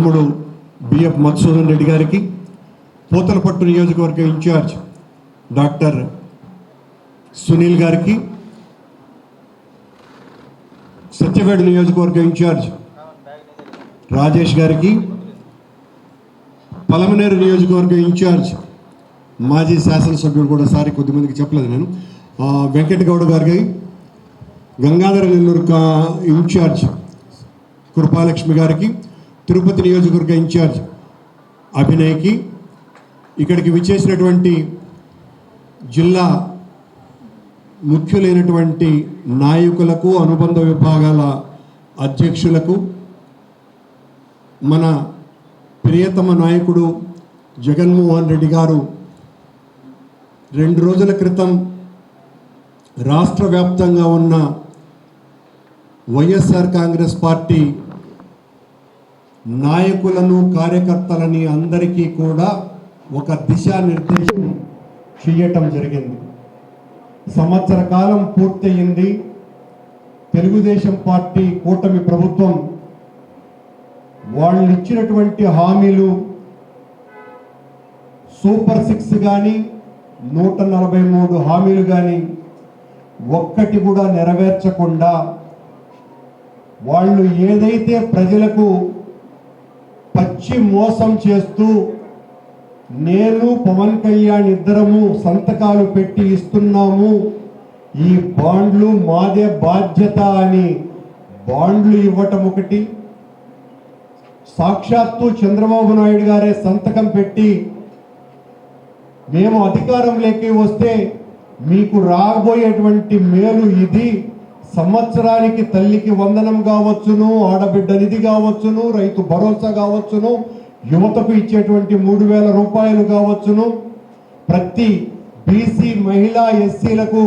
తమ్ముడు బిఎఫ్ మధుసూదన్ రెడ్డి గారికి పూతలపట్టు నియోజకవర్గ ఇన్ఛార్జ్ డాక్టర్ సునీల్ గారికి సత్యవేడు నియోజకవర్గ ఇన్ఛార్జ్ రాజేష్ గారికి పలమనేరు నియోజకవర్గ ఇన్ఛార్జ్ మాజీ శాసనసభ్యుడు కూడా సారి కొద్దిమందికి చెప్పలేదు నేను. ఆ, వెంకట గారికి గంగాధర నెల్లూరు కా ఇన్ఛార్జ్ కృపాలక్ష్మి గారికి తిరుపతి నియోజకవర్గ ఇన్ఛార్జ్ అభినయ్కి ఇక్కడికి విచ్చేసినటువంటి జిల్లా ముఖ్యులైనటువంటి నాయకులకు అనుబంధ విభాగాల అధ్యక్షులకు మన ప్రియతమ నాయకుడు జగన్మోహన్ రెడ్డి గారు రెండు రోజుల క్రితం రాష్ట్ర వ్యాప్తంగా ఉన్న వైఎస్ఆర్ కాంగ్రెస్ పార్టీ నాయకులను కార్యకర్తలని అందరికీ కూడా ఒక దిశానిర్దేశం చేయటం జరిగింది. సంవత్సర కాలం పూర్తయింది. తెలుగుదేశం పార్టీ కూటమి ప్రభుత్వం వాళ్ళు ఇచ్చినటువంటి హామీలు సూపర్ సిక్స్ కానీ నూట నలభై మూడు హామీలు కానీ ఒక్కటి కూడా నెరవేర్చకుండా వాళ్ళు ఏదైతే ప్రజలకు పచ్చి మోసం చేస్తూ నేను పవన్ కళ్యాణ్ ఇద్దరము సంతకాలు పెట్టి ఇస్తున్నాము. ఈ బాండ్లు మాదే బాధ్యత అని బాండ్లు ఇవ్వటం ఒకటి. సాక్షాత్తు చంద్రబాబు నాయుడు గారే సంతకం పెట్టి మేము అధికారంలోకి వస్తే మీకు రాబోయేటువంటి మేలు ఇది. సంవత్సరానికి తల్లికి వందనం కావచ్చును ఆడబిడ్డ నిధి కావచ్చును రైతు భరోసా కావచ్చును యువతకు ఇచ్చేటువంటి మూడు వేల రూపాయలు కావచ్చును. ప్రతి బీసీ మహిళా ఎస్సీలకు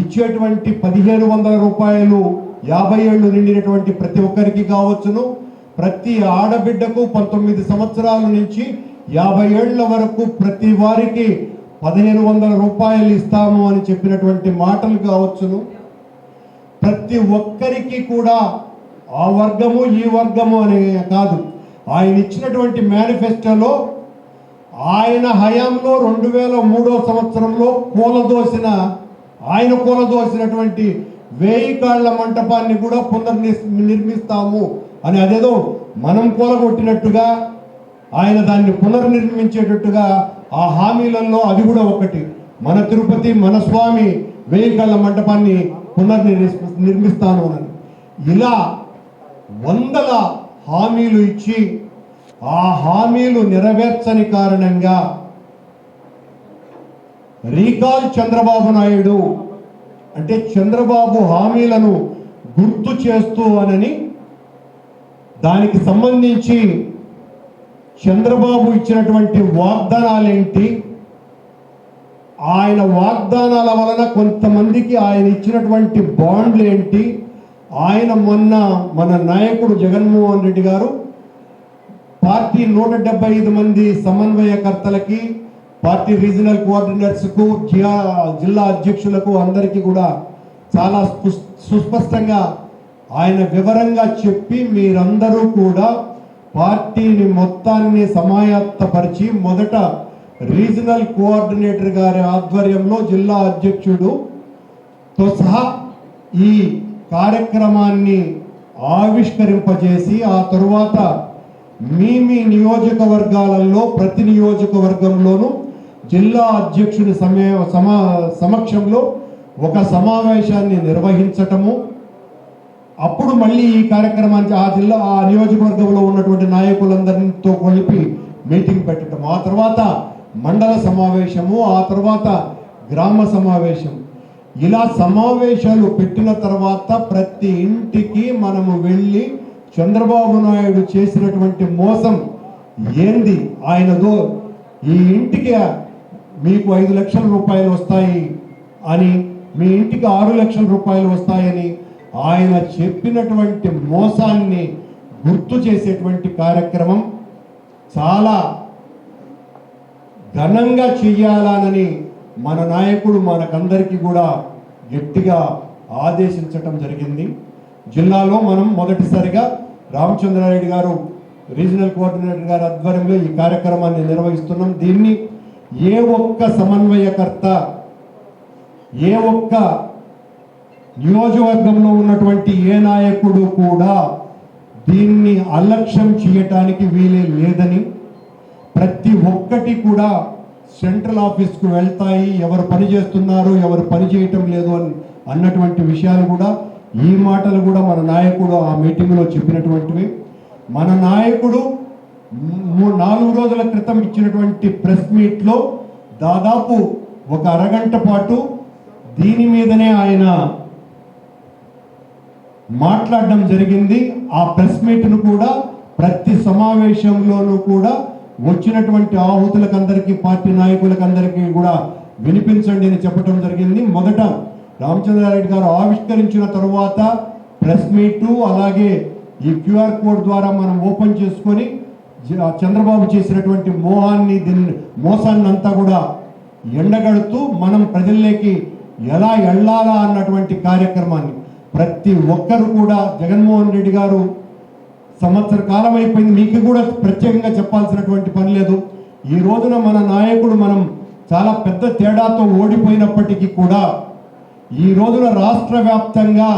ఇచ్చేటువంటి పదిహేను వందల రూపాయలు యాభై ఏళ్ళు నిండినటువంటి ప్రతి ఒక్కరికి కావచ్చును. ప్రతి ఆడబిడ్డకు పంతొమ్మిది సంవత్సరాల నుంచి యాభై ఏళ్ళ వరకు ప్రతి వారికి పదిహేను వందల రూపాయలు ఇస్తాము అని చెప్పినటువంటి మాటలు కావచ్చును. ప్రతి ఒక్కరికి కూడా ఆ వర్గము ఈ వర్గము అనే కాదు. ఆయన ఇచ్చినటువంటి మేనిఫెస్టోలో ఆయన హయాంలో రెండు వేల మూడో సంవత్సరంలో కూలదోసిన ఆయన కూలదోసినటువంటి వేయి కాళ్ళ మంటపాన్ని కూడా పునర్నిర్ నిర్మిస్తాము అని అదేదో మనం కూలగొట్టినట్టుగా ఆయన దాన్ని పునర్నిర్మించేటట్టుగా ఆ హామీలలో అది కూడా ఒకటి. మన తిరుపతి మన స్వామి వేయి కాళ్ళ మంటపాన్ని పునర్నిర్మి నిర్మిస్తాను అని ఇలా వందల హామీలు ఇచ్చి ఆ హామీలు నెరవేర్చని కారణంగా రీకాల్ చంద్రబాబు నాయుడు అంటే చంద్రబాబు హామీలను గుర్తు చేస్తూ అనని దానికి సంబంధించి చంద్రబాబు ఇచ్చినటువంటి వాగ్దానాలేంటి? ఆయన వాగ్దానాల వలన కొంతమందికి ఆయన ఇచ్చినటువంటి బాండ్లు ఏంటి? ఆయన మొన్న మన నాయకుడు జగన్మోహన్ రెడ్డి గారు పార్టీ నూట డెబ్బై ఐదు మంది సమన్వయకర్తలకి పార్టీ రీజనల్ కోఆర్డినేటర్స్కు జియా జిల్లా అధ్యక్షులకు అందరికీ కూడా చాలా సుస్పష్టంగా ఆయన వివరంగా చెప్పి మీరందరూ కూడా పార్టీని మొత్తాన్ని సమాయత్తపరిచి మొదట రీజనల్ కోఆర్డినేటర్ గారి ఆధ్వర్యంలో జిల్లా అధ్యక్షుడుతో సహా ఈ కార్యక్రమాన్ని ఆవిష్కరింపజేసి ఆ తరువాత మీ మీ నియోజకవర్గాలలో ప్రతి నియోజకవర్గంలోనూ జిల్లా అధ్యక్షుడి సమయ సమా సమక్షంలో ఒక సమావేశాన్ని నిర్వహించటము. అప్పుడు మళ్ళీ ఈ కార్యక్రమానికి ఆ జిల్లా ఆ నియోజకవర్గంలో ఉన్నటువంటి నాయకులందరితో కలిపి మీటింగ్ పెట్టడం ఆ తర్వాత మండల సమావేశము ఆ తర్వాత గ్రామ సమావేశం. ఇలా సమావేశాలు పెట్టిన తర్వాత ప్రతి ఇంటికి మనము వెళ్ళి చంద్రబాబు నాయుడు చేసినటువంటి మోసం ఏంది? ఆయనదో ఈ ఇంటికి మీకు ఐదు లక్షల రూపాయలు వస్తాయి అని మీ ఇంటికి ఆరు లక్షల రూపాయలు వస్తాయని ఆయన చెప్పినటువంటి మోసాన్ని గుర్తు చేసేటువంటి కార్యక్రమం చాలా ఘనంగా చెయ్యాలనని మన నాయకుడు మనకందరికీ కూడా గట్టిగా ఆదేశించటం జరిగింది. జిల్లాలో మనం మొదటిసారిగా రామచంద్రారెడ్డి గారు రీజనల్ కోఆర్డినేటర్ గారి ఆధ్వర్యంలో ఈ కార్యక్రమాన్ని నిర్వహిస్తున్నాం. దీన్ని ఏ ఒక్క సమన్వయకర్త ఏ ఒక్క నియోజకవర్గంలో ఉన్నటువంటి ఏ నాయకుడు కూడా దీన్ని అలక్ష్యం చేయటానికి వీలే లేదని ప్రతి ఒక్కటి కూడా సెంట్రల్ ఆఫీస్కు వెళ్తాయి. ఎవరు పని చేస్తున్నారు ఎవరు పని చేయటం లేదు అని అన్నటువంటి విషయాలు కూడా ఈ మాటలు కూడా మన నాయకుడు ఆ మీటింగ్లో చెప్పినటువంటివి. మన నాయకుడు నాలుగు రోజుల క్రితం ఇచ్చినటువంటి ప్రెస్ మీట్లో దాదాపు ఒక అరగంట పాటు దీని మీదనే ఆయన మాట్లాడడం జరిగింది. ఆ ప్రెస్ మీట్ను కూడా ప్రతి సమావేశంలోనూ కూడా వచ్చినటువంటి ఆహుతులకందరికీ పార్టీ నాయకులకందరికీ కూడా వినిపించండి అని చెప్పడం జరిగింది. మొదట రామచంద్రారెడ్డి గారు ఆవిష్కరించిన తరువాత ప్రెస్ మీటు అలాగే ఈ క్యూఆర్ కోడ్ ద్వారా మనం ఓపెన్ చేసుకొని చంద్రబాబు చేసినటువంటి మోహాన్ని దీన్ని మోసాన్ని అంతా కూడా ఎండగడుతూ మనం ప్రజల్లోకి ఎలా వెళ్ళాలా అన్నటువంటి కార్యక్రమాన్ని ప్రతి ఒక్కరు కూడా జగన్మోహన్ రెడ్డి గారు సంవత్సర కాలం అయిపోయింది. మీకు కూడా ప్రత్యేకంగా చెప్పాల్సినటువంటి పని లేదు. ఈ రోజున మన నాయకుడు మనం చాలా పెద్ద తేడాతో ఓడిపోయినప్పటికీ కూడా ఈ రోజున రాష్ట్ర వ్యాప్తంగా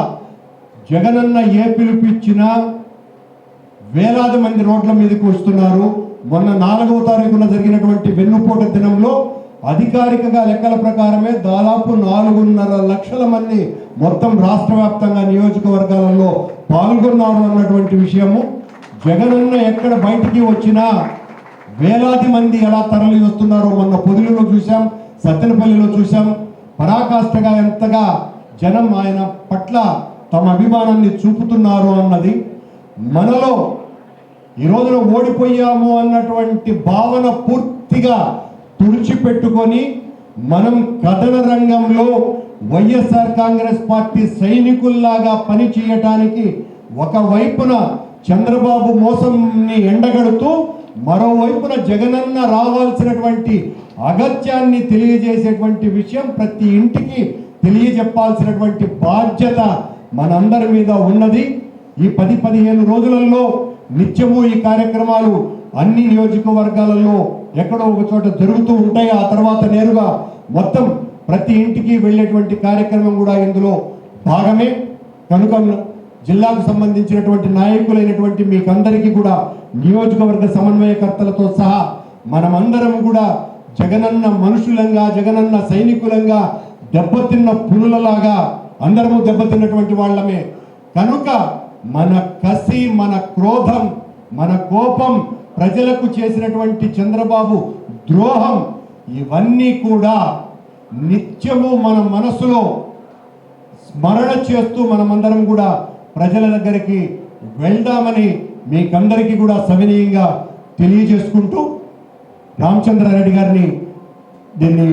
జగనన్న ఏ పిలుపిచ్చినా వేలాది మంది రోడ్ల మీదకి వస్తున్నారు. మొన్న నాలుగవ తారీఖున జరిగినటువంటి వెన్నుపోట దినంలో అధికారికంగా లెక్కల ప్రకారమే దాదాపు నాలుగున్నర లక్షల మంది మొత్తం రాష్ట్ర వ్యాప్తంగా నియోజకవర్గాలలో పాల్గొన్నారు అన్నటువంటి విషయము. జగనన్న ఎక్కడ బయటికి వచ్చినా వేలాది మంది ఎలా తరలి వస్తున్నారో మొన్న పొదిలిలో చూసాం సత్తెనపల్లిలో చూసాం పరాకాష్ఠగా ఎంతగా జనం ఆయన పట్ల తమ అభిమానాన్ని చూపుతున్నారు అన్నది. మనలో ఈ రోజున ఓడిపోయాము అన్నటువంటి భావన పూర్తిగా తుడిచిపెట్టుకొని మనం కథన రంగంలో వైఎస్ఆర్ కాంగ్రెస్ పార్టీ సైనికుల్లాగా పని చేయటానికి ఒకవైపున చంద్రబాబు మోసంని ఎండగడుతూ మరోవైపున జగనన్న రావాల్సినటువంటి అగత్యాన్ని తెలియజేసేటువంటి విషయం ప్రతి ఇంటికి తెలియజెప్పాల్సినటువంటి బాధ్యత మనందరి మీద ఉన్నది. ఈ పది పదిహేను రోజులలో నిత్యము ఈ కార్యక్రమాలు అన్ని నియోజకవర్గాలలో ఎక్కడో ఒక చోట జరుగుతూ ఉంటాయి. ఆ తర్వాత నేరుగా మొత్తం ప్రతి ఇంటికి వెళ్ళేటువంటి కార్యక్రమం కూడా ఇందులో భాగమే. కనుక జిల్లాకు సంబంధించినటువంటి నాయకులైనటువంటి మీకందరికీ కూడా నియోజకవర్గ సమన్వయకర్తలతో సహా మనమందరం కూడా జగనన్న మనుషులంగా జగనన్న సైనికులంగా దెబ్బతిన్న పులులలాగా అందరము దెబ్బతిన్నటువంటి వాళ్ళమే. కనుక మన కసి మన క్రోధం మన కోపం ప్రజలకు చేసినటువంటి చంద్రబాబు ద్రోహం ఇవన్నీ కూడా నిత్యము మన మనసులో స్మరణ చేస్తూ మనమందరం కూడా ప్రజల దగ్గరికి వెళ్దామని మీకందరికీ కూడా సవినీయంగా తెలియజేసుకుంటూ రామచంద్రారెడ్డి గారిని దీన్ని